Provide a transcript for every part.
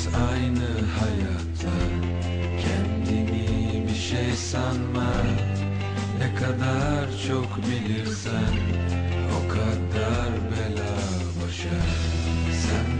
Herkes aynı hayatta Kendini bir şey sanma. Ne kadar çok bilirsen O kadar bela başa Sen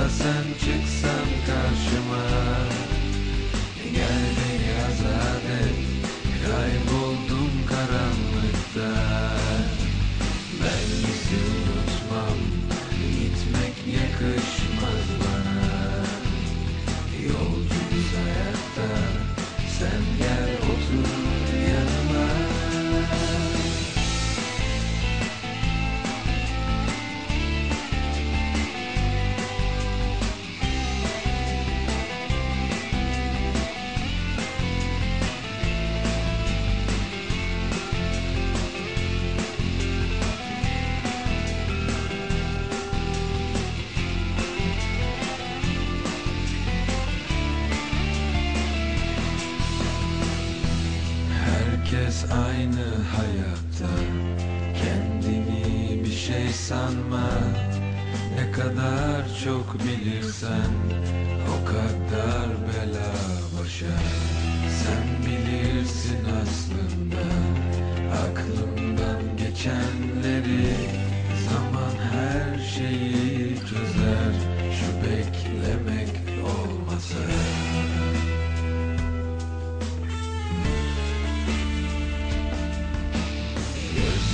da sen çıksan karşıma. Gel beni azat et Kayboldum karanlıkta. Ben bizi unutmam Gitmek yakışmaz Aynı hayatta. Kendini bir şey sanma. Ne kadar çok bilirsen O kadar bela başa. Sen bilirsin aslında Aklımdan geçenleri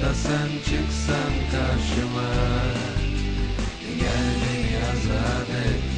da sen çıksan karşıma. Gel beni azat et